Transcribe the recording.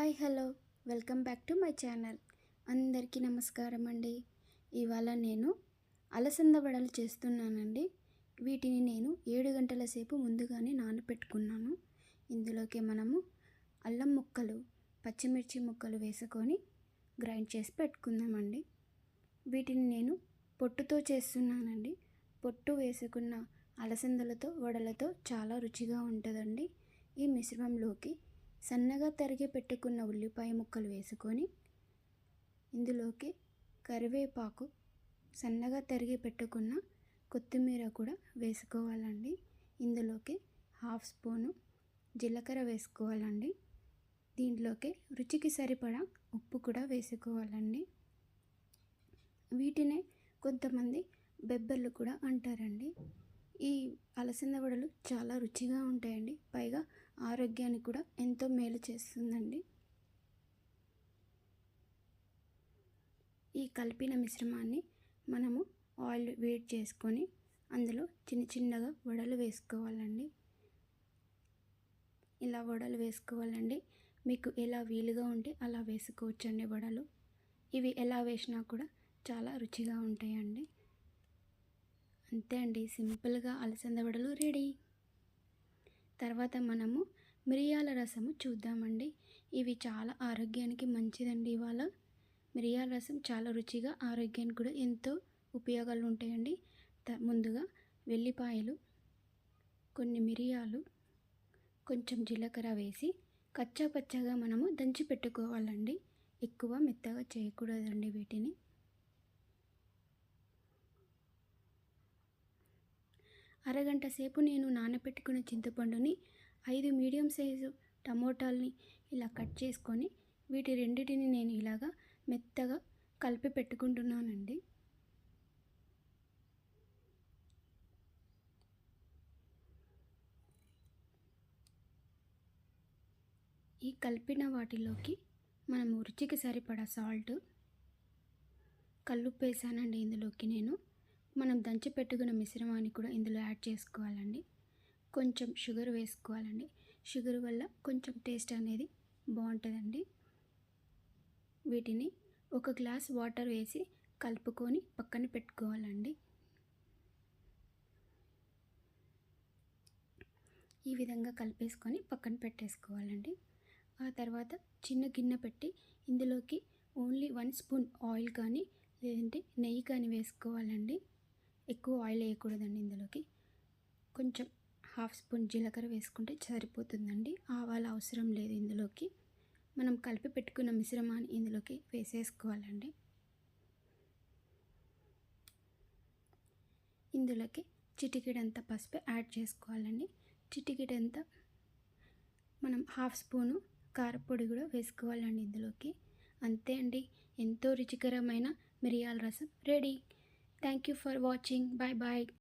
Hi hello. Welcome back to my channel. అందరికీ నమస్కారం అండి. ఇవాళ నేను అలసంద వడలు చేస్తున్నానండి. వీటిని నేను ఏడు గంటల సేపు ముందుగానే నానపెట్టుకున్నాను. ఇందులోకి మనము అల్లం ముక్కలు పచ్చిమిర్చి ముక్కలు వేసుకొని గ్రైండ్ చేసి పెట్టుకుందామండి. వీటిని నేను పొట్టుతో చేస్తున్నానండి. పొట్టు వేసుకున్న అలసందలతో వడలతో చాలా రుచిగా ఉంటుందండి. ఈ మిశ్రమంలోకి సన్నగా తరిగి పెట్టుకున్న ఉల్లిపాయ ముక్కలు వేసుకొని ఇందులోకి కరివేపాకు సన్నగా తరిగి పెట్టుకున్న కొత్తిమీర కూడా వేసుకోవాలండి. ఇందులోకి హాఫ్ స్పూను జీలకర్ర వేసుకోవాలండి. దీంట్లోకి రుచికి సరిపడా ఉప్పు కూడా వేసుకోవాలండి. వీటినే కొంతమంది బెబ్బర్లు కూడా అంటారండి. ఈ అలసంద వడలు చాలా రుచిగా ఉంటాయండి. పై ఆరోగ్యానికి కూడా ఎంతో మేలు చేస్తుందండి. ఈ కలిపిన మిశ్రమాన్ని మనము ఆయిల్ వేడి చేసుకొని అందులో చిన్న చిన్నగా వడలు వేసుకోవాలండి. ఇలా వడలు వేసుకోవాలండి. మీకు ఎలా వీలుగా ఉంటే అలా వేసుకోవచ్చండి వడలు. ఇవి ఎలా వేసినా కూడా చాలా రుచిగా ఉంటాయండి. అంతే అండి. సింపుల్గా అలసంద వడలు రెడీ. తర్వాత మనము మిరియాల రసము చూద్దామండి. ఇవి చాలా ఆరోగ్యానికి మంచిదండి ఇవాళ. మిరియాల రసం చాలా రుచిగా ఆరోగ్యానికి కూడా ఎంతో ఉపయోగాలు ఉంటాయండి. ముందుగా వెల్లిపాయలు కొన్ని మిరియాలు కొంచెం జీలకర్ర వేసి కచ్చా పచ్చగా మనము దంచి పెట్టుకోవాలండి. ఎక్కువ మెత్తగా చేయకూడదండి వీటిని. అరగంట సేపు నేను నానబెట్టుకున్న చింతపండుని ఐదు మీడియం సైజు టమోటాలని ఇలా కట్ చేసుకొని వీటి రెండింటిని నేను ఇలాగా మెత్తగా కలిపి పెట్టుకుంటున్నానండి. ఈ కలిపిన వాటిలోకి మనం రుచికి సరిపడా సాల్ట్ కల్లుప్పు వేసానండి ఇందులోకి నేను. మనం దంచి పెట్టుకున్న మిశ్రమాన్ని కూడా ఇందులో యాడ్ చేసుకోవాలండి. కొంచెం షుగర్ వేసుకోవాలండి. షుగర్ వల్ల కొంచెం టేస్ట్ అనేది బాగుంటుందండి. వీటిని ఒక గ్లాస్ వాటర్ వేసి కలుపుకొని పక్కన పెట్టుకోవాలండి. ఈ విధంగా కలిపేసుకొని పక్కన పెట్టేసుకోవాలండి. ఆ తర్వాత చిన్న గిన్నె పెట్టి ఇందులోకి ఓన్లీ వన్ స్పూన్ ఆయిల్ కానీ లేదంటే నెయ్యి కానీ వేసుకోవాలండి. ఎక్కువ ఆయిల్ వేయకూడదండి ఇందులోకి. కొంచెం హాఫ్ స్పూన్ జీలకర్ర వేసుకుంటే సరిపోతుందండి. ఆవాల అవసరం లేదు ఇందులోకి. మనం కలిపి పెట్టుకున్న మిశ్రమాన్ని ఇందులోకి వేసేసుకోవాలండి. ఇందులోకి చిటికిడంత పసుపు యాడ్ చేసుకోవాలండి. చిటికిడంత మనం హాఫ్ స్పూను కారపొడి కూడా వేసుకోవాలండి ఇందులోకి. అంతే అండి. ఎంతో రుచికరమైన మిరియాల రసం ready. Thank you for watching bye bye.